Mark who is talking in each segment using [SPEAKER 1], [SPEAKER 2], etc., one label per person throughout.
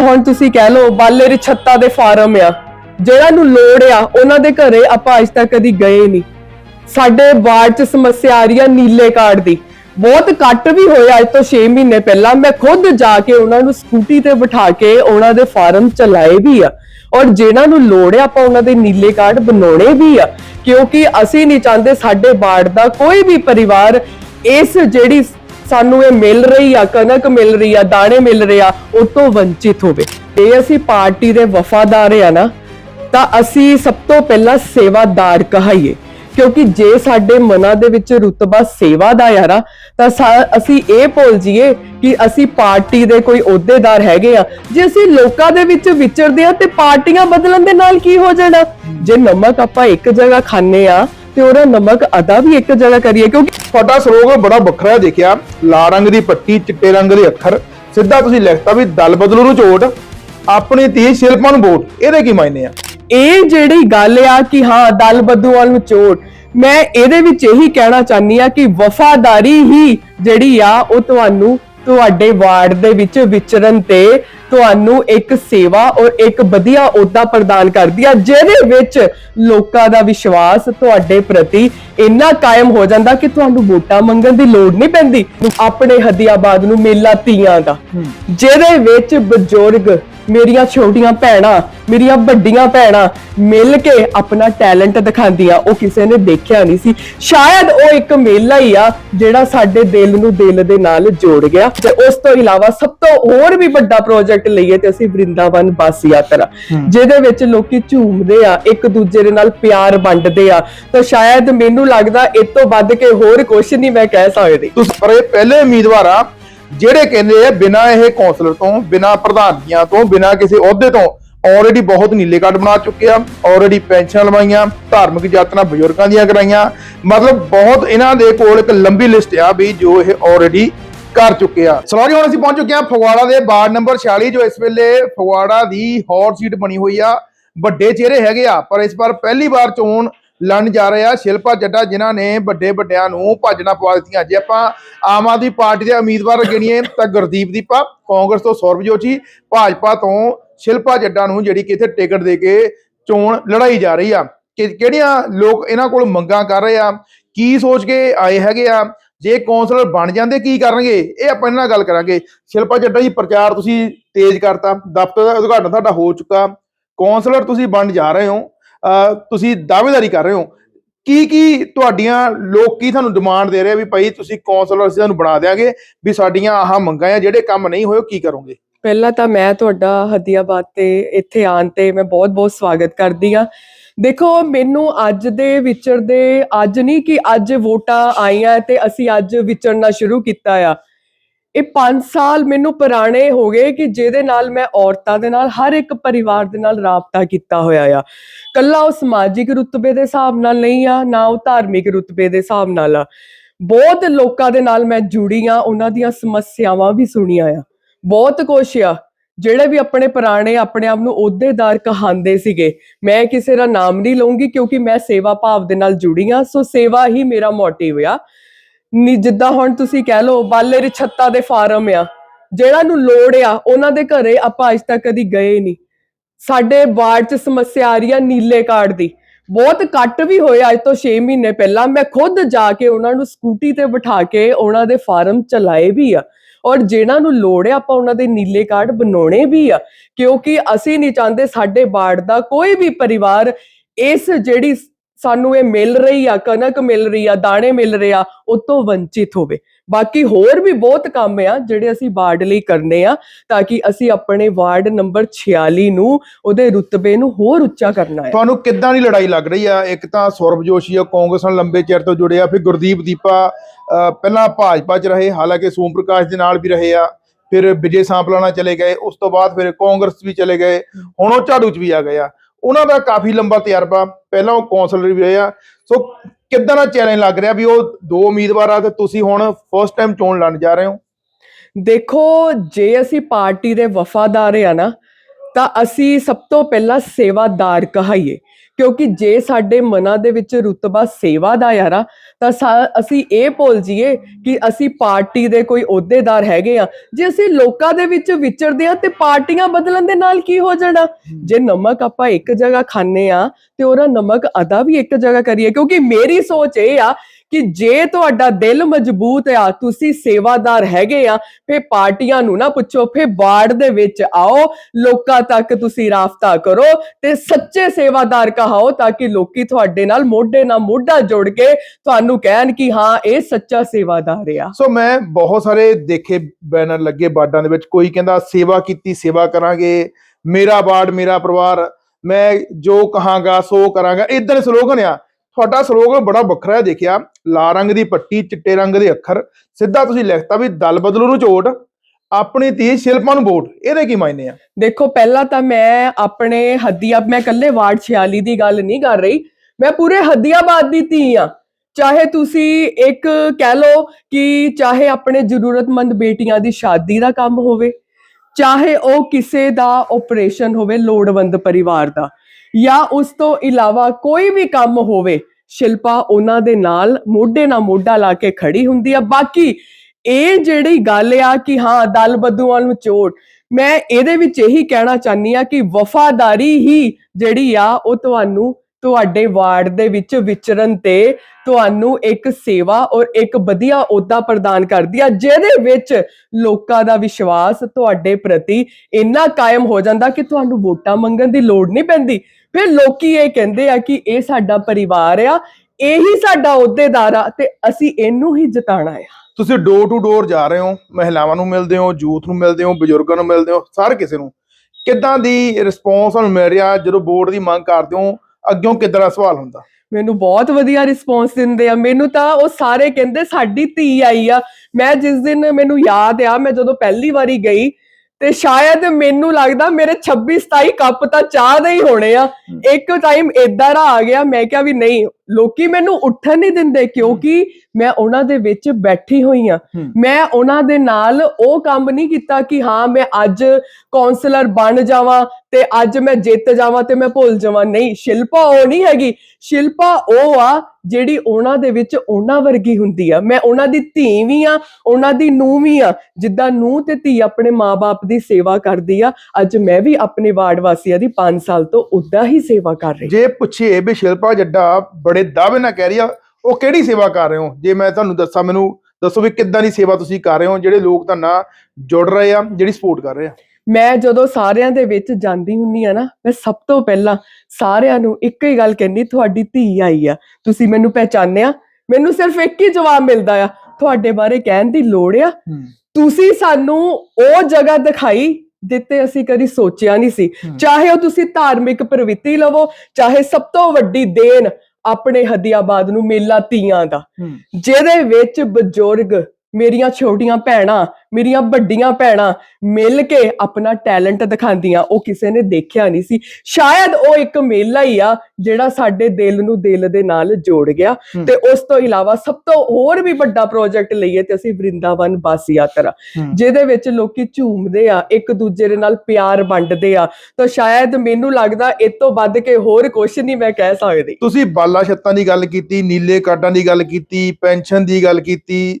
[SPEAKER 1] ਹੁਣ ਤੁਸੀਂ ਕਹਿ ਲਓ ਬਾਲੇ ਦੀ ਛੱਤਾਂ ਦੇ ਫਾਰਮ ਆ। ਜਿਹੜਾ ਨੂੰ ਲੋੜ ਆ, ਉਹਨਾਂ ਦੇ ਘਰੇ ਆਪਾਂ ਅੱਜ ਤੱਕ ਕਦੀ ਗਏ ਨਹੀਂ। ਸਾਡੇ ਵਾਰਡ 'ਚ ਸਮੱਸਿਆ ਆ ਰਹੀ ਆ ਨੀਲੇ ਕਾਰਡ ਦੀ। ਬਹੁਤ ਘੱਟ ਵੀ ਹੋਇਆ ਅੱਜ ਤੋਂ 6 ਮਹੀਨੇ ਪਹਿਲਾਂ। ਮੈਂ ਖੁਦ ਜਾ ਕੇ ਉਹਨਾਂ ਨੂੰ ਸਕੂਟੀ ਤੇ ਬਿਠਾ ਕੇ ਉਹਨਾਂ ਦੇ ਫਾਰਮ ਚਲਾਏ ਵੀ ਆ। ਔਰ ਜਿਹਨਾਂ ਨੂੰ ਲੋੜ ਆ, ਆਪਾਂ ਉਹਨਾਂ ਦੇ ਨੀਲੇ ਕਾਰਡ ਬਣਾਉਣੇ ਵੀ ਆ। ਕਿਉਂਕਿ ਅਸੀਂ ਨਹੀਂ ਚਾਹੁੰਦੇ ਸਾਡੇ ਵਾਰਡ ਦਾ ਕੋਈ ਵੀ ਪਰਿਵਾਰ ਇਸ ਜਿਹੜੀ ਸਾਨੂੰ ਇਹ ਮਿਲ ਰਹੀ ਆ, ਕਣਕ ਮਿਲ ਰਹੀ ਆ, ਦਾਣੇ ਮਿਲ ਰਹੇ ਆ, ਉਹ ਤੋਂ ਵੰਚਿਤ ਹੋਵੇ। ਜੇ ਅਸੀਂ ਪਾਰਟੀ ਦੇ ਵਫਾਦਾਰ ਆ ਨਾ, ਤਾਂ ਅਸੀਂ ਸਭ ਤੋਂ ਪਹਿਲਾਂ ਸੇਵਾਦਾਰ ਕਹਾਈਏ। ਕਿਉਂਕਿ ਜੇ ਸਾਡੇ ਮਨਾਂ ਦੇ ਵਿੱਚ ਰੁਤਬਾ ਸੇਵਾ ਦਾ ਯਾਰਾ ਤਾਂ ਅਸੀਂ ਇਹ ਭੁੱਲ ਜਾਈਏ ਕਿ ਅਸੀਂ ਪਾਰਟੀ ਦੇ ਕੋਈ ਅਹੁਦੇਦਾਰ ਹੈਗੇ ਆ। ਜੇ ਅਸੀਂ ਲੋਕਾਂ ਦੇ ਵਿੱਚ ਵਿਚਰਦੇ ਆ ਤੇ ਪਾਰਟੀਆਂ ਬਦਲਣ ਦੇ ਨਾਲ ਕੀ ਹੋ ਜਾਣਾ? ਜੇ ਨਮਕ ਆਪਾਂ ਇੱਕ ਜਗ੍ਹਾ ਖਾਣੇ ਆ ਤੇ ਉਹਦਾ ਨਮਕ ਅਦਾ ਵੀ ਇੱਕ ਜਗ੍ਹਾ ਕਰੀਏ ਕਿਉਂਕਿ
[SPEAKER 2] ਤੁਹਾਡਾ ਸਲੋਗਨ ਬੜਾ ਵੱਖਰਾ ਦੇਖਿਆ। ਲਾਲ ਰੰਗ ਦੀ ਪੱਟੀ ਚਿੱਟੇ ਰੰਗ ਦੇ ਅੱਖਰ। ਸਿੱਧਾ ਤੁਸੀਂ ਲਿਖਤਾ ਵੀ ਦਲ ਬਦਲੂ ਨੂੰ ਝੋਟ ਆਪਣੀ ਧੀ ਸ਼ਿਲਪਾਂ ਨੂੰ ਵੋਟ। ਇਹਦੇ ਕੀ ਮਾਇਨੇ ਆ?
[SPEAKER 1] ਇਹ ਜਿਹੜੀ ਗੱਲ ਆ ਕਿ ਹਾਂ ਦਲ ਬੱਦੂਵਾਲ ਨੂੰ ਚੋਟ ਮੈਂ ਇਹਦੇ ਵਿੱਚ ਇਹੀ ਕਹਿਣਾ ਚਾਹਨੀ ਆ ਕਿ ਵਫਾਦਾਰੀ ਹੀ ਜਿਹੜੀ ਆ ਉਹ ਤੁਹਾਨੂੰ ਤੁਹਾਡੇ ਵਾਰਡ ਦੇ ਵਿੱਚ ਵਿਚਰਨ ਤੇ ਤੁਹਾਨੂੰ ਇੱਕ ਸੇਵਾ ਔਰ ਇੱਕ ਵਧੀਆ ਅਹੁਦਾ ਪ੍ਰਦਾਨ ਕਰਦੀ ਆ ਜਿਹਦੇ ਵਿੱਚ ਲੋਕਾਂ ਦਾ ਵਿਸ਼ਵਾਸ ਤੁਹਾਡੇ ਪ੍ਰਤੀ ਇੰਨਾ ਕਾਇਮ ਹੋ ਜਾਂਦਾ ਕਿ ਤੁਹਾਨੂੰ ਵੋਟਾਂ ਮੰਗਣ ਦੀ ਲੋੜ ਨਹੀਂ ਪੈਂਦੀ। ਆਪਣੇ ਹਦੀਆਬਾਦ ਨੂੰ ਮੇਲਾ ਤੀਆਂ ਦਾ ਜਿਹਦੇ ਵਿੱਚ ਬਜ਼ੁਰਗ ਮੇਰੀਆਂ ਛੋਟੀਆਂ ਭੈਣਾਂ ਮੇਰੀਆਂ ਵੱਡੀਆਂ ਭੈਣਾਂ ਮਿਲ ਕੇ ਆਪਣਾ ਟੈਲੈਂਟ ਦਿਖਾਉਂਦੀਆਂ ਉਹ ਕਿਸੇ ਨੇ ਦੇਖਿਆ ਨਹੀਂ ਸੀ। ਸ਼ਾਇਦ ਉਹ ਇੱਕ ਮੇਲਾ ਹੀ ਆ ਜਿਹੜਾ ਸਾਡੇ ਦਿਲ ਨੂੰ ਦਿਲ ਦੇ ਨਾਲ ਜੋੜ ਗਿਆ। ਤੇ ਉਸ ਤੋਂ ਇਲਾਵਾ ਸਭ ਤੋਂ ਹੋਰ ਵੀ ਵੱਡਾ ਪ੍ਰੋਜੈਕਟ ਲਈਏ ਤੇ ਅਸੀਂ ਬ੍ਰਿੰਦਾਵਨ ਬੱਸ ਯਾਤਰਾ ਜਿਹਦੇ ਵਿੱਚ ਲੋਕੀ ਝੂਮਦੇ ਆ ਇੱਕ ਦੂਜੇ ਦੇ ਨਾਲ ਪਿਆਰ ਵੰਡਦੇ ਆ। ਤਾਂ ਸ਼ਾਇਦ ਮੈਨੂੰ ਲੱਗਦਾ ਇਸ ਤੋਂ ਵੱਧ ਕੇ ਹੋਰ ਕੁਝ ਨਹੀਂ ਮੈਂ ਕਹਿ ਸਕਦੀ।
[SPEAKER 2] ਤੁਸੀਂ ਪਰ ਇਹ ਪਹਿਲੇ ਉਮੀਦਵਾਰ ਆ ਜਿਹੜੇ ਕਹਿੰਦੇ ਆ ਬਿਨਾ ਇਹ ਕੌਂਸਲਰ ਤੋਂ, ਬਿਨਾ ਪ੍ਰਧਾਨਗੀਆਂ ਤੋਂ, ਬਿਨਾ ਕਿਸੇ ਅਹੁਦੇ ਤੋਂ ਆਲਰੇਡੀ ਬਹੁਤ ਨੀਲੇ ਕਾਰਡ ਬਣਾ ਚੁੱਕੇ ਆ ਆਲਰੇਡੀ ਪੈਨਸ਼ਨ ਲਵਾਈਆਂ, ਧਾਰਮਿਕ ਯਾਤਰਾ ਬਜ਼ੁਰਗਾਂ ਦੀਆਂ ਕਰਾਈਆਂ। ਮਤਲਬ ਬਹੁਤ ਇਹਨਾਂ ਦੇ ਕੋਲ ਇੱਕ ਲੰਬੀ ਲਿਸਟ ਆ ਵੀ ਜੋ ਇਹ ਆਲਰੇਡੀ ਕਰ ਚੁੱਕੇ ਆ। ਸਲਾਰੀ ਹੁਣ ਅਸੀਂ ਪਹੁੰਚ ਚੁੱਕੇ ਆ ਫਗਵਾੜਾ ਦੇ ਵਾਰਡ ਨੰਬਰ 46 ਜੋ ਇਸ ਵੇਲੇ ਫਗਵਾੜਾ ਦੀ ਹੌਟ ਸੀਟ ਬਣੀ ਹੋਈ ਆ। ਵੱਡੇ ਚਿਹਰੇ ਹੈਗੇ ਆ, ਪਰ ਇਸ ਵਾਰ ਪਹਿਲੀ ਵਾਰ ਚੋਣ ਲੜਨ ਜਾ ਰਹੇ ਆ। ਸ਼ਿਲਪਾ ਜੱਟਾ ਜਿਨ੍ਹਾਂ ਨੇ ਵੱਡੇ ਵੱਡਿਆਂ ਨੂੰ ਭਾਜਣਾ ਪਵਾ ਦਿੱਤੀਆਂ। ਜੇ ਆਪਾਂ ਆਮ ਆਦਮੀ ਪਾਰਟੀ ਦੇ ਉਮੀਦਵਾਰ ਗਿਣੀਏ ਤਾਂ ਗੁਰਦੀਪ ਦੀਪਾ, ਕਾਂਗਰਸ ਤੋਂ ਸੌਰਵ ਜੋਸ਼ੀ, ਭਾਜਪਾ ਤੋਂ ਸ਼ਿਲਪਾ ਜੱਟਾ ਨੂੰ ਜਿਹੜੀ ਕਿ ਇੱਥੇ ਟਿਕਟ ਦੇ ਕੇ ਚੋਣ ਲੜਾਈ ਜਾ ਰਹੀ ਆ। ਕਿ ਕਿਹੜੀਆਂ ਲੋਕ ਇਹਨਾਂ ਕੋਲ ਮੰਗਾਂ ਕਰ ਰਹੇ ਆ? ਕੀ ਸੋਚ ਕੇ ਆਏ ਹੈਗੇ ਆ? ਜੇ ਕੌਂਸਲਰ ਬਣ ਜਾਂਦੇ, ਕੀ ਕਰਨਗੇ? ਇਹ ਆਪਾਂ ਇਹਨਾਂ ਨਾਲ ਗੱਲ ਕਰਾਂਗੇ। ਸ਼ਿਲਪਾ ਜੱਟਾ ਜੀ, ਪ੍ਰਚਾਰ ਤੁਸੀਂ ਤੇਜ਼ ਕਰਤਾ। ਦਫ਼ਤਰ ਦਾ ਉਦਘਾਟਨ ਤੁਹਾਡਾ ਹੋ ਚੁੱਕਾ। ਕੌਂਸਲਰ ਤੁਸੀਂ ਬਣ ਜਾ ਰਹੇ ਹੋ। ਤੁਸੀਂ ਦਾਅਵੇਦਾਰੀ ਕਰ ਰਹੇ ਹੋ। ਕੀ ਕੀ ਤੁਹਾਡੀਆਂ ਲੋਕ ਕੀ ਤੁਹਾਨੂੰ ਡਿਮਾਂਡ ਦੇ ਰਹੇ ਆ ਵੀ ਭਾਈ ਤੁਸੀਂ ਕੌਂਸਲਰ ਅਸੀਂ ਤੁਹਾਨੂੰ ਬਣਾ ਦੇਾਂਗੇ ਵੀ ਸਾਡੀਆਂ ਆਹ ਮੰਗਾਂ ਆ, ਜਿਹੜੇ ਕੰਮ ਨਹੀਂ ਹੋਏ ਉਹ ਕੀ ਕਰੋਗੇ?
[SPEAKER 1] ਪਹਿਲਾਂ ਤਾਂ ਮੈਂ ਤੁਹਾਡਾ ਹਦੀਆਬਾਦ ਤੇ ਇੱਥੇ ਆਉਣ ਤੇ ਮੈਂ ਬਹੁਤ-ਬਹੁਤ ਸਵਾਗਤ ਕਰਦੀ ਆ ਦੇਖੋ, ਮੈਨੂੰ ਅੱਜ ਦੇ ਵਿਚਰਦੇ ਅੱਜ ਨਹੀਂ ਕਿ ਅੱਜ ਵੋਟਾਂ ਆਈਆਂ ਤੇ ਅਸੀਂ ਅੱਜ ਵਿਚਰਨਾ ਸ਼ੁਰੂ ਕੀਤਾ ਆ। ਇਹ 5 ਸਾਲ ਮੈਨੂੰ ਪੁਰਾਣੇ ਹੋ ਗਏ ਕਿ ਜਿਹਦੇ ਨਾਲ ਮੈਂ ਔਰਤਾਂ ਦੇ ਨਾਲ, ਹਰ ਇੱਕ ਪਰਿਵਾਰ ਦੇ ਨਾਲ ਰਾਬਤਾ ਕੀਤਾ ਹੋਇਆ ਆ। ਕੱਲਾ ਉਹ ਸਮਾਜਿਕ ਰੁਤਬੇ ਦੇ ਹਿਸਾਬ ਨਾਲ ਨਹੀਂ ਆ, ਨਾ ਉਹ ਧਾਰਮਿਕ ਰੁਤਬੇ ਦੇ ਹਿਸਾਬ ਨਾਲ ਆ। ਬਹੁਤ ਲੋਕਾਂ ਦੇ ਨਾਲ ਮੈਂ ਜੁੜੀ ਆ, ਉਹਨਾਂ ਦੀਆਂ ਸਮੱਸਿਆਵਾਂ ਵੀ ਸੁਣੀਆਂ ਆ। ਬਹੁਤ ਕੁਛ ਆ। ਜਿਹੜੇ ਵੀ ਆਪਣੇ ਪੁਰਾਣੇ ਆਪਣੇ ਆਪ ਨੂੰ ਅਹੁਦੇਦਾਰ ਕਹਾਉਂਦੇ ਸੀਗੇ, ਮੈਂ ਕਿਸੇ ਦਾ ਨਾਮ ਨਹੀਂ ਲਵਾਂਗੀ ਕਿਉਂਕਿ ਮੈਂ ਸੇਵਾ ਭਾਵ ਦੇ ਨਾਲ ਜੁੜੀ ਆ, ਸੋ ਸੇਵਾ ਹੀ ਮੇਰਾ ਮੋਟਿਵ ਆ। ਨੀ, ਜਿੱਦਾਂ ਹੁਣ ਤੁਸੀਂ ਕਹਿ ਲਓ ਬਾਲੇ ਦੀ ਛੱਤਾਂ ਦੇ ਫਾਰਮ ਆ, ਜਿਹੜਾ ਨੂੰ ਲੋੜ ਆ, ਉਹਨਾਂ ਦੇ ਘਰੇ ਆਪਾਂ ਅੱਜ ਤੱਕ ਕਦੀ ਗਏ ਨਹੀਂ ਸਾਡੇ ਵਾਰਡ 'ਚ ਸਮੱਸਿਆ ਆ ਰਹੀ ਆ ਨੀਲੇ ਕਾਰਡ ਦੀ। ਬਹੁਤ ਕੱਟ ਵੀ ਹੋਇਆ ਅੱਜ ਤੋਂ 6 ਮਹੀਨੇ ਪਹਿਲਾਂ, ਮੈਂ ਖੁਦ ਜਾ ਕੇ ਉਹਨਾਂ ਨੂੰ ਸਕੂਟੀ ਤੇ ਬਿਠਾ ਕੇ ਉਹਨਾਂ ਦੇ ਫਾਰਮ ਚਲਾਏ ਵੀ ਆ। ਔਰ ਜਿਹਨਾਂ ਨੂੰ ਲੋੜ ਹੈ ਆਪਾਂ ਉਹਨਾਂ ਦੇ ਨੀਲੇ ਕਾਰਡ ਬਣਾਉਣੇ ਵੀ ਆ। ਕਿਉਂਕਿ ਅਸੀਂ ਨਹੀਂ ਚਾਹੁੰਦੇ ਸਾਡੇ ਬਾੜ ਦਾ ਕੋਈ ਵੀ ਪਰਿਵਾਰ ਇਸ ਜਿਹੜੀ ਸਾਨੂੰ ਇਹ ਮਿਲ ਰਹੀ ਆ, ਕਣਕ ਮਿਲ ਰਹੀ ਆ, ਦਾਣੇ ਮਿਲ ਰਹੇ ਆ, ਉਹ ਵੰਚਿਤ ਹੋਵੇ। ਬਾਕੀ ਹੋਰ ਵੀ ਬਹੁਤ ਕੰਮ ਆ ਜਿਹੜੇ ਅਸੀਂ ਵਾਰਡ ਲਈ ਕਰਨੇ ਆ, ਤਾਂ ਕਿ ਅਸੀਂ ਆਪਣੇ ਵਾਰਡ ਨੰਬਰ 46 ਨੂੰ, ਉਹਦੇ ਰੁਤਬੇ ਨੂੰ ਹੋਰ ਉੱਚਾ ਕਰਨਾ ਹੈ।
[SPEAKER 2] ਤੁਹਾਨੂੰ ਕਿੱਦਾਂ ਦੀ ਲੜਾਈ ਲੱਗ ਰਹੀ ਆ? ਇੱਕ ਤਾਂ ਸੌਰਵ ਜੋਸ਼ੀ ਆ, ਕਾਂਗਰਸ ਨਾਲ ਲੰਬੇ ਚਿਰ ਤੋਂ ਜੁੜਿਆ ਫਿਰ ਗੁਰਦੀਪ ਦੀਪਾ ਅਹ ਪਹਿਲਾਂ ਭਾਜਪਾ 'ਚ ਰਹੇ, ਹਾਲਾਂਕਿ ਸੋਮ ਪ੍ਰਕਾਸ਼ ਦੇ ਨਾਲ ਵੀ ਰਹੇ ਆ, ਫਿਰ ਵਿਜੇ ਸਾਂਪਲਾ ਨਾਲ ਚਲੇ ਗਏ, ਉਸ ਤੋਂ ਬਾਅਦ ਫਿਰ ਕਾਂਗਰਸ ਵੀ ਚਲੇ ਗਏ, ਹੁਣ ਉਹ ਝਾੜੂ 'ਚ ਵੀ ਆ ਗਏ ਆ। ਉਹਨਾਂ ਦਾ ਕਾਫੀ ਲੰਬਾ ਤਜਰਬਾ, ਪਹਿਲਾਂ ਉਹ ਕੌਂਸਲਰ ਵੀ ਰਹੇ ਆ। ਸੋ ਕਿੱਦਾਂ ਦਾ ਚੈਲੰਜ ਲੱਗ ਰਿਹਾ ਵੀ ਉਹ ਦੋ ਉਮੀਦਵਾਰ ਆ ਤੇ ਤੁਸੀਂ ਹੁਣ ਫਸਟ ਟਾਈਮ ਚੋਣ ਲੜਨ ਜਾ ਰਹੇ ਹੋ?
[SPEAKER 1] ਦੇਖੋ, ਜੇ ਅਸੀਂ ਪਾਰਟੀ ਦੇ ਵਫਾਦਾਰ ਆ ਨਾ ਤਾਂ ਅਸੀਂ ਸਭ ਤੋਂ ਪਹਿਲਾਂ ਸੇਵਾਦਾਰ ਕਹਾਈਏ, ਕਿਉਂਕਿ ਜੇ ਸਾਡੇ ਮਨਾਂ ਦੇ ਵਿੱਚ ਰੁਤਬਾ ਸੇਵਾ ਦਾ ਯਾਰਾ ਤਾਂ ਅਸੀਂ ਇਹ ਭੁੱਲ ਜਾਈਏ ਕਿ ਅਸੀਂ ਪਾਰਟੀ ਦੇ ਕੋਈ ਅਹੁਦੇਦਾਰ ਹੈਗੇ ਆ। ਜੇ ਅਸੀਂ ਲੋਕਾਂ ਦੇ ਵਿੱਚ ਵਿਚਰਦੇ ਆ ਤੇ ਪਾਰਟੀਆਂ ਬਦਲਣ ਦੇ ਨਾਲ ਕੀ ਹੋ ਜਾਣਾ? ਜੇ ਨਮਕ ਆਪਾਂ ਇੱਕ ਜਗ੍ਹਾ ਖਾਣੇ ਆ ਤੇ ਉਹਦਾ ਨਮਕ ਅਦਾ ਵੀ ਇੱਕ ਜਗ੍ਹਾ ਕਰੀਏ, ਕਿਉਂਕਿ ਮੇਰੀ ਸੋਚ ਇਹ ਆ ਕਿ ਜੇ ਤੁਹਾਡਾ ਦਿਲ ਮਜ਼ਬੂਤ ਆ, ਤੁਸੀਂ ਸੇਵਾਦਾਰ ਹੈਗੇ ਆ ਫੇ ਪਾਰਟੀਆਂ ਨੂੰ ਨਾ ਪੁੱਛੋ ਫੇ ਵਾਰਡ ਦੇ ਵਿੱਚ ਆਓ, ਲੋਕਾਂ ਤੱਕ ਤੁਸੀਂ ਰਾਫਤਾ ਕਰੋ ਤੇ ਸੱਚੇ ਸੇਵਾਦਾਰ ਕਹਾਓ ਤਾਂ ਕਿ ਲੋਕੀ ਤੁਹਾਡੇ ਨਾਲ ਮੋਢੇ ਨਾਲ ਮੋਢਾ ਜੋੜ ਕੇ ਤੁਹਾਨੂੰ ਕਹਿਣ ਕਿ ਹਾਂ, ਇਹ ਸੱਚਾ ਸੇਵਾਦਾਰ ਆ।
[SPEAKER 2] ਸੋ ਮੈਂ ਬਹੁਤ ਸਾਰੇ ਦੇਖੇ ਬੈਨਰ ਲੱਗੇ ਬਾਰਡਾਂ ਦੇ ਵਿੱਚ, ਕੋਈ ਕਹਿੰਦਾ ਸੇਵਾ ਕੀਤੀ, ਸੇਵਾ ਕਰਾਂਗੇ, ਮੇਰਾ ਬਾਰਡ ਮੇਰਾ ਪਰਿਵਾਰ, ਮੈਂ ਜੋ ਕਹਾਂਗਾ, ਸੋ ਕਰਾਂਗਾ ਇਦਾਂ ਦੇ ਸਲੋਗਨ ਆ। ਤੁਹਾਡਾ ਸਲੋਗਨ ਬੜਾ ਵੱਖਰਾ ਹੈ, ਦੇਖਿਆ, ਲਾਲ ਰੰਗ ਦੀ ਪੱਟੀ, ਚਿੱਟੇ ਰੰਗ ਦੇ ਅੱਖਰ, ਸਿੱਧਾ ਤੁਸੀਂ ਲਿਖਤਾ ਵੀ ਦਲ ਬਦਲੂ ਨੂੰ ਝੋਟ, ਆਪਣੀ ਧੀ ਸ਼ਿਲਪਾ ਨੂੰ ਵੋਟ, ਇਹਦੇ ਕੀ ਮਾਇਨੇ ਆ?
[SPEAKER 1] ਦੇਖੋ, ਪਹਿਲਾਂ ਤਾਂ ਮੈਂ ਆਪਣੇ ਹੱਦੀਆ, ਮੈਂ ਇਕੱਲੇ ਵਾਰਡ 46 ਦੀ ਗੱਲ ਨਹੀਂ ਕਰ ਰਹੀ, ਮੈਂ ਪੂਰੇ ਹੱਦੀਆਬਾਦ ਦੀ ਧੀ ਆ। ਚਾਹੇ ਤੁਸੀਂ ਇੱਕ ਕਹਿ ਲਓ ਕਿ ਚਾਹੇ ਆਪਣੇ ਜ਼ਰੂਰਤਮੰਦ ਬੇਟੀਆਂ ਦੀ ਸ਼ਾਦੀ ਦਾ ਕੰਮ ਹੋਵੇ, ਚਾਹੇ ਉਹ ਕਿਸੇ ਦਾ ਆਪਰੇਸ਼ਨ ਹੋਵੇ, ਲੋੜਵੰਦ ਪਰਿਵਾਰ ਦਾ। ਜਾਂ ਉਸ ਤੋਂ ਇਲਾਵਾ ਕੋਈ ਵੀ ਕੰਮ ਹੋਵੇ, ਸ਼ਿਲਪਾ ਉਹਨਾਂ ਦੇ ਨਾਲ ਮੋਢੇ ਨਾਲ ਮੋਢਾ ਲਾ ਕੇ ਖੜੀ ਹੁੰਦੀ ਆ। ਬਾਕੀ ਇਹ ਜਿਹੜੀ ਗੱਲ ਆ ਕਿ ਹਾਂ, ਦਲ ਬਦੂਆਂ ਨੂੰ ਚੋਟ, ਮੈਂ ਇਹਦੇ ਵਿੱਚ ਇਹੀ ਕਹਿਣਾ ਚਾਹਨੀ ਆ ਕਿ ਵਫਾਦਾਰੀ ਹੀ ਜਿਹੜੀ ਆ, ਉਹ ਤੁਹਾਨੂੰ ਤੁਹਾਡੇ ਵਾਰਡ ਦੇ ਵਿੱਚ ਵਿਚਰਨ ਤੇ ਤੁਹਾਨੂੰ ਇੱਕ ਸੇਵਾ ਔਰ ਇੱਕ ਵਧੀਆ ਅਹੁਦਾ ਪ੍ਰਦਾਨ ਕਰਦੀ ਆ, ਜਿਹਦੇ ਵਿੱਚ ਲੋਕਾਂ ਦਾ ਵਿਸ਼ਵਾਸ ਤੁਹਾਡੇ ਪ੍ਰਤੀ ਇੰਨਾ ਕਾਇਮ ਹੋ ਜਾਂਦਾ ਕਿ ਤੁਹਾਨੂੰ ਵੋਟਾਂ ਮੰਗਣ ਦੀ ਲੋੜ ਨਹੀਂ ਪੈਂਦੀ। ਫਿਰ ਲੋਕੀ ਇਹ ਕਹਿੰਦੇ ਆ ਕਿ ਇਹ ਸਾਡਾ ਪਰਿਵਾਰ ਆ ਇਹੀ ਸਾਡਾ ਅਹੁਦੇਦਾਰ ਆ ਤੇ ਅਸੀਂ ਇਹਨੂੰ ਹੀ ਜਿਤਾਣਾ ਆ।
[SPEAKER 2] ਤੁਸੀਂ ਡੋਰ ਟੂ ਡੋਰ ਜਾ ਰਹੇ ਹੋ ਮਹਿਲਾਵਾਂ ਨੂੰ ਮਿਲਦੇ ਹੋ ਯੂਥ ਨੂੰ ਮਿਲਦੇ ਹੋ ਬਜ਼ੁਰਗਾਂ ਨੂੰ ਮਿਲਦੇ ਹੋ ਸਾਰੇ ਕਿਸੇ ਨੂੰ। ਕਿੱਦਾਂ ਦੀ ਰਿਸਪੌਂਸ ਤੁਹਾਨੂੰ ਮਿਲ ਰਿਹਾ ਜਦੋਂ ਵੋਟ ਦੀ ਮੰਗ ਕਰਦੇ ਹੋ ਅੱਗਿਓਂ ਕਿੱਦਾਂ ਦਾ ਸਵਾਲ ਹੁੰਦਾ?
[SPEAKER 1] ਮੈਨੂੰ ਬਹੁਤ ਵਧੀਆ ਰਿਸਪੌਂਸ ਦਿੰਦੇ ਆ। ਮੈਨੂੰ ਤਾਂ ਉਹ ਸਾਰੇ ਕਹਿੰਦੇ ਸਾਡੀ ਧੀ ਆਈ ਆ। ਮੈਂ ਜਿਸ ਦਿਨ ਮੈਨੂੰ ਯਾਦ ਆ ਮੈਂ ਜਦੋਂ ਪਹਿਲੀ ਵਾਰੀ ਗਈ ਤੇ ਸ਼ਾਇਦ ਮੈਨੂੰ ਲੱਗਦਾ ਮੇਰੇ 26 27 ਕੱਪ ਤਾਂ ਚਾਹ ਦੇ ਹੀ ਹੋਣੇ ਆ। ਇੱਕ ਟਾਈਮ ਇਦਾਂ ਦਾ ਆ ਗਿਆ ਮੈਂ ਕਿਹਾ ਵੀ ਨਹੀਂ ਲੋਕੀ ਮੈਨੂੰ ਉੱਠਣ ਨਹੀਂ ਦਿੰਦੇ ਕਿਉਂਕਿ ਮੈਂ ਉਹਨਾਂ ਦੇ ਵਿੱਚ ਬੈਠੀ ਹੋਈ ਆ। ਮੈਂ ਉਹਨਾਂ ਦੇ ਨਾਲ ਉਹ ਕੰਮ ਨਹੀਂ ਕੀਤਾ ਕਿ ਹਾਂ ਮੈਂ ਅੱਜ ਕਾਉਂਸਲਰ ਬਣ ਜਾਵਾਂ ਤੇ ਅੱਜ ਮੈਂ ਜਿੱਤ ਜਾਵਾਂ ਤੇ ਮੈਂ ਭੁੱਲ ਜਾਵਾਂ। ਨਹੀਂ ਸ਼ਿਲਪਾ ਉਹ ਨਹੀਂ ਹੈਗੀ। ਸ਼ਿਲਪਾ ਉਹ ਆ ਜਿਹੜੀ ਉਹਨਾਂ ਦੇ ਵਿੱਚ ਉਹਨਾਂ ਵਰਗੀ ਹੁੰਦੀ ਆ। ਮੈਂ ਉਹਨਾਂ ਦੀ ਧੀ ਵੀ ਆ, ਉਹਨਾਂ ਦੀ ਨੂੰਹ ਵੀ ਆ। ਜਿੱਦਾਂ ਨੂੰਹ ਤੇ ਧੀ ਆਪਣੇ ਮਾਪੇ ਦੀ ਸੇਵਾ ਕਰਦੀ ਆ, ਅੱਜ ਮੈਂ ਵੀ ਆਪਣੇ ਵਾਰਡ ਵਾਸੀਆਂ ਦੀ 5 ਸਾਲ ਤੋਂ ਉਦਾਂ ਹੀ ਸੇਵਾ ਕਰ ਰਹੀ।
[SPEAKER 2] ਜੇ ਪੁੱਛੇ ਵੀ ਸ਼ਿਲਪਾ ਜੱਡਾ ਬੜੇ ਦਾਅਵੇ ਨਾਲ ਕਹਿ ਰਹੀ ਆ, ਉਹ ਕਿਹੜੀ ਸੇਵਾ ਕਰ ਰਹੇ ਹੋ? ਜੇ ਮੈਂ ਤੁਹਾਨੂੰ ਦੱਸਾਂ, ਮੈਨੂੰ ਦੱਸੋ ਵੀ ਕਿੱਦਾਂ ਦੀ ਸੇਵਾ ਤੁਸੀਂ ਕਰ ਰਹੇ ਹੋ, ਜਿਹੜੇ ਲੋਕ ਤੁਹਾਡੇ ਨਾਲ ਜੁੜ ਰਹੇ ਆ, ਜਿਹੜੀ ਸਪੋਰਟ ਕਰ ਰਹੇ ਆ।
[SPEAKER 1] ਮੈਂ ਜਦੋਂ ਸਾਰਿਆਂ ਦੇ ਵਿੱਚ ਜਾਂਦੀ ਹੁੰਨੀ ਆ ਨਾ ਮੈਂ ਸਭ ਤੋਂ ਪਹਿਲਾਂ ਸਾਰਿਆਂ ਨੂੰ ਇੱਕ ਹੀ ਗੱਲ ਕਹਿੰਦੀ ਤੁਹਾਡੀ ਧੀ ਆਈ ਆ ਤੁਸੀਂ ਮੈਨੂੰ ਪਹਿਚਾਨਿਆ ਮੈਨੂੰ ਸਿਰਫ ਇੱਕ ਹੀ ਜਵਾਬ ਮਿਲਦਾ ਆ ਤੁਹਾਡੇ ਬਾਰੇ ਕਹਿਣ ਦੀ ਲੋੜ ਆ। ਤੁਸੀਂ ਸਾਨੂੰ ਉਹ ਜਗ੍ਹਾ ਦਿਖਾਈ ਜਿੱਤੇ ਅਸੀਂ ਕਦੀ ਸੋਚਿਆ ਨਹੀਂ ਸੀ। ਚਾਹੇ ਉਹ ਤੁਸੀਂ ਧਾਰਮਿਕ ਪ੍ਰਵਿੱਤੀ ਲਵੋ ਚਾਹੇ ਸਭ ਤੋਂ ਵੱਡੀ ਦੇਣ ਆਪਣੇ ਹਦੀਆਬਾਦ ਨੂੰ ਮੇਲਾ ਤੀਆਂ ਦਾ। ਜਿਹਦੇ ਵਿੱਚ ਬਜ਼ੁਰਗ ਮੇਰੀਆਂ ਛੋਟੀਆਂ ਭੈਣਾਂ ਮੇਰੀਆਂ ਵੱਡੀਆਂ ਭੈਣਾਂ ਮਿਲ ਕੇ ਆਪਣਾ ਟੈਲੈਂਟ ਦਿਖਾਉਂਦੀਆਂ ਉਹ ਕਿਸੇ ਨੇ ਦੇਖਿਆ ਨਹੀਂ ਸੀ। ਸ਼ਾਇਦ ਉਹ ਇੱਕ ਮੇਲਾ ਹੀ ਆ ਜਿਹੜਾ ਸਾਡੇ ਦਿਲ ਨੂੰ ਦਿਲ ਦੇ ਨਾਲ ਜੋੜ ਗਿਆ। ਤੇ ਉਸ ਤੋਂ ਇਲਾਵਾ ਸਭ ਤੋਂ ਹੋਰ ਵੀ ਵੱਡਾ ਪ੍ਰੋਜੈਕਟ ਲਈਏ ਤੇ ਅਸੀਂ ਵਰਿੰਦਾਵਨ ਬੱਸ ਯਾਤਰਾ ਜਿਹਦੇ ਵਿੱਚ ਲੋਕੀ ਝੂਮਦੇ ਆ ਇੱਕ ਦੂਜੇ ਦੇ ਨਾਲ ਪਿਆਰ ਵੰਡਦੇ ਆ। ਤਾਂ ਸ਼ਾਇਦ ਮੈਨੂੰ ਲੱਗਦਾ ਇਹ ਤੋਂ ਵੱਧ ਕੇ ਹੋਰ ਕੁਝ ਨਹੀਂ ਮੈਂ ਕਹਿ ਸਕਦੀ।
[SPEAKER 2] ਤੁਸੀਂ ਬਾਲਾ ਛੱਤਾਂ ਦੀ ਗੱਲ ਕੀਤੀ ਨੀਲੇ ਕਾਰਡਾਂ ਦੀ ਗੱਲ ਕੀਤੀ ਪੈਨਸ਼ਨ ਦੀ ਗੱਲ ਕੀਤੀ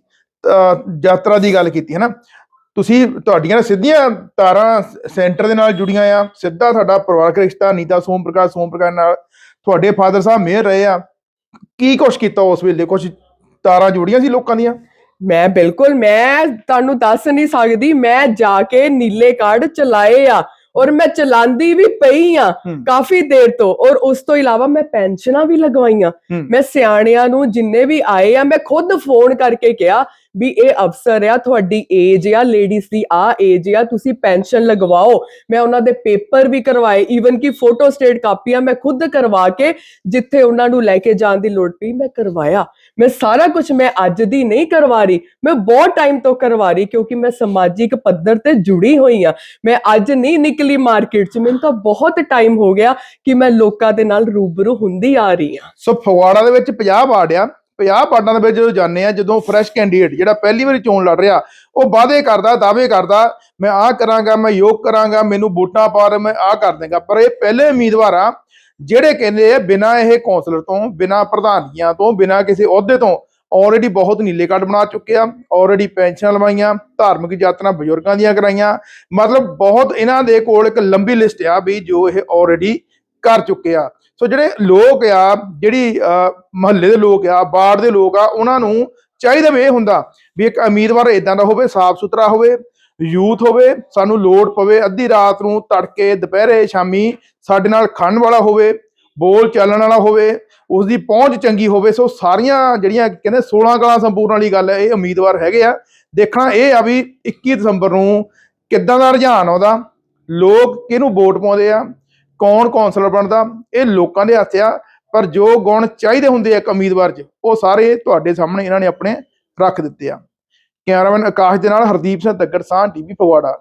[SPEAKER 2] ਯਾਤਰਾ ਦੀ ਗੱਲ ਕੀਤੀ ਹੈ ਨਾ ਤੁਸੀਂ ਤੁਹਾਡੀਆਂ ਸਿੱਧੀਆਂ ਤਾਰਾਂ ਸੈਂਟਰ ਦੇ ਨਾਲ ਜੁੜੀਆਂ ਆ, ਸਿੱਧਾ ਤੁਹਾਡਾ ਪਰਿਵਾਰਕ ਰਿਸ਼ਤਾ, ਨੀਤਾ ਸੋਮ ਪ੍ਰਕਾਸ਼ ਸੋਮ ਪ੍ਰਕਾਸ਼ ਨਾਲ ਤੁਹਾਡੇ ਫਾਦਰ ਸਾਹਿਬ ਮੇਅਰ ਰਹੇ ਆ। ਕੀ ਕੁਛ ਕੀਤਾ ਉਸ ਵੇਲੇ? ਕੁਛ ਤਾਰਾਂ ਜੁੜੀਆਂ ਸੀ ਲੋਕਾਂ ਦੀਆਂ?
[SPEAKER 1] ਮੈਂ ਬਿਲਕੁਲ, ਮੈਂ ਤੁਹਾਨੂੰ ਦੱਸ ਨਹੀਂ ਸਕਦੀ, ਮੈਂ ਜਾ ਕੇ ਨੀਲੇ ਕਾਰਡ ਚਲਾਏ ਆ। ਔਰ ਮੈਂ ਚਲਾਉਂਦੀ ਵੀ ਪਈ ਆ। ਕਾਫੀ ਦੇਰ ਤੋਂ ਔਰ ਉਸ ਤੋਂ ਇਲਾਵਾ ਮੈਂ ਪੈਨਸ਼ਨਾਂ ਵੀ ਲਗਵਾਈਆਂ। ਮੈਂ ਸਿਆਣਿਆਂ ਨੂੰ ਜਿੰਨੇ ਵੀ ਆਏ ਆ ਮੈਂ ਖੁਦ ਫੋਨ ਕਰਕੇ ਕਿਹਾ ਵੀ ਇਹ ਅਫਸਰ ਆ ਤੁਹਾਡੀ ਏਜ ਆ ਲੇਡੀਜ਼ ਦੀ ਆ ਏਜ ਆ ਤੁਸੀਂ ਪੈਨਸ਼ਨ ਲਗਵਾਓ ਮੈਂ ਉਹਨਾਂ ਦੇ ਪੇਪਰ ਵੀ ਕਰਵਾਏ ਈਵਨ ਕਿ ਫੋਟੋ ਸਟੇਟ ਕਾਪੀਆਂ ਮੈਂ ਖੁਦ ਕਰਵਾ ਕੇ ਜਿੱਥੇ ਉਹਨਾਂ ਨੂੰ ਲੈ ਕੇ ਜਾਣ ਦੀ ਲੋੜ ਪਈ ਮੈਂ ਕਰਵਾਇਆ ਮੈਂ ਸਾਰਾ ਕੁਝ ਮੈਂ ਅੱਜ ਦੀ ਨਹੀਂ ਕਰਵਾ ਰਹੀ, ਮੈਂ ਬਹੁਤ ਟਾਈਮ ਤੋਂ ਕਰਵਾ ਰਹੀ ਕਿਉਂਕਿ ਮੈਂ ਸਮਾਜਿਕ ਪੱਧਰ ਤੇ ਜੁੜੀ ਹੋਈ ਆ ਮੈਂ ਅੱਜ ਨਹੀਂ ਨਿਕਲੀ ਮਾਰਕੀਟ 'ਚ, ਮੈਨੂੰ ਤਾਂ ਬਹੁਤ ਟਾਈਮ ਹੋ ਗਿਆ ਕਿ ਮੈਂ ਲੋਕਾਂ ਦੇ ਨਾਲ ਰੂਬਰੂ ਹੁੰਦੀ ਆ ਰਹੀ ਆ
[SPEAKER 2] ਸੋ ਫਗਵਾੜਾ ਦੇ ਵਿੱਚ 50 ਵਾਰਡ ਆ 50 ਵਾਰਡਾਂ ਦੇ ਵਿੱਚ ਜਦੋਂ ਜਾਂਦੇ ਆ, ਜਦੋਂ ਫਰੈਸ਼ ਕੈਂਡੀਡੇਟ ਜਿਹੜਾ ਪਹਿਲੀ ਵਾਰੀ ਚੋਣ ਲੜ ਰਿਹਾ, ਉਹ ਵਾਅਦੇ ਕਰਦਾ, ਦਾਅਵੇ ਕਰਦਾ, ਮੈਂ ਆਹ ਕਰਾਂਗਾ, ਮੈਂ ਯੋਗ ਕਰਾਂਗਾ, ਮੈਨੂੰ ਵੋਟਾਂ ਪਾਰ ਮੈਂ ਆਹ ਕਰ ਦੇਗਾ। ਪਰ ਇਹ ਪਹਿਲੇ ਉਮੀਦਵਾਰ ਆ ਜਿਹੜੇ ਕਹਿੰਦੇ ਆ ਬਿਨਾਂ ਇਹ ਕੌਂਸਲਰ ਤੋਂ, ਬਿਨਾਂ ਪ੍ਰਧਾਨੀਆਂ ਤੋਂ, ਬਿਨਾਂ ਕਿਸੇ ਅਹੁਦੇ ਤੋਂ ਆਲਰੇਡੀ ਬਹੁਤ ਨੀਲੇ ਕਾਰਡ ਬਣਾ ਚੁੱਕੇ ਆ ਆਲਰੇਡੀ ਪੈਨਸ਼ਨਾਂ ਲਵਾਈਆਂ, ਧਾਰਮਿਕ ਯਾਤਰਾ ਬਜ਼ੁਰਗਾਂ ਦੀਆਂ ਕਰਾਈਆਂ, ਮਤਲਬ ਬਹੁਤ ਇਹਨਾਂ ਦੇ ਕੋਲ ਇੱਕ ਲੰਬੀ ਲਿਸਟ ਆ ਵੀ ਜੋ ਇਹ ਆਲਰੇਡੀ ਕਰ ਚੁੱਕੇ ਆ। ਸੋ ਜਿਹੜੇ ਲੋਕ ਆ, ਜਿਹੜੀ ਮਹੱਲੇ ਦੇ ਲੋਕ ਆ ਬਾੜ ਦੇ ਲੋਕ ਆ, ਉਹਨਾਂ ਨੂੰ ਚਾਹੀਦਾ ਵੀ ਇਹ ਹੁੰਦਾ ਵੀ ਇੱਕ ਉਮੀਦਵਾਰ ਇਦਾਂ ਦਾ ਹੋਵੇ ਸਾਫ਼ ਸੁਥਰਾ ਹੋਵੇ ਯੂਥ ਹੋਵੇ, ਸਾਨੂੰ ਲੋੜ ਪਵੇ ਅੱਧੀ ਰਾਤ ਨੂੰ ਤੜਕੇ, ਦੁਪਹਿਰੇ, ਸ਼ਾਮੀ ਸਾਡੇ ਨਾਲ ਖੜਨ ਵਾਲਾ ਹੋਵੇ, ਬੋਲ ਚੱਲਣ ਵਾਲਾ ਹੋਵੇ ਉਸ ਦੀ ਪਹੁੰਚ ਚੰਗੀ ਹੋਵੇ, ਸੋ ਸਾਰੀਆਂ ਜਿਹੜੀਆਂ ਕਹਿੰਦੇ 16 ਕਲਾ ਸੰਪੂਰਨ ਵਾਲੀ ਗੱਲ ਹੈ, ਇਹ ਉਮੀਦਵਾਰ ਹੈਗੇ ਆ। ਦੇਖਣਾ ਇਹ ਆ ਵੀ 21 ਦਸੰਬਰ ਨੂੰ ਕਿੱਦਾਂ ਦਾ ਰੁਝਾਨ ਆਉਂਦਾ, ਲੋਕ ਕਿਹਨੂੰ ਵੋਟ ਪਾਉਂਦੇ ਆ, ਕੌਣ ਕੌਂਸਲਰ ਬਣਦਾ, ਇਹ ਲੋਕਾਂ ਦੇ ਹੱਥ ਆ, ਪਰ ਜੋ ਗੁਣ ਚਾਹੀਦੇ ਹੁੰਦੇ ਆ ਇੱਕ ਉਮੀਦਵਾਰ 'ਚ, ਉਹ ਸਾਰੇ ਤੁਹਾਡੇ ਸਾਹਮਣੇ ਇਹਨਾਂ ਨੇ ਆਪਣੇ ਰੱਖ ਦਿੱਤੇ ਆ। ਕੈਮਰਾਮੈਨ ਆਕਾਸ਼ ਦੇ ਨਾਲ ਹਰਦੀਪ ਸਿੰਘ ਤੱਕਰ ਸਾਹ ਟੀਵੀ ਫਗਵਾੜਾ।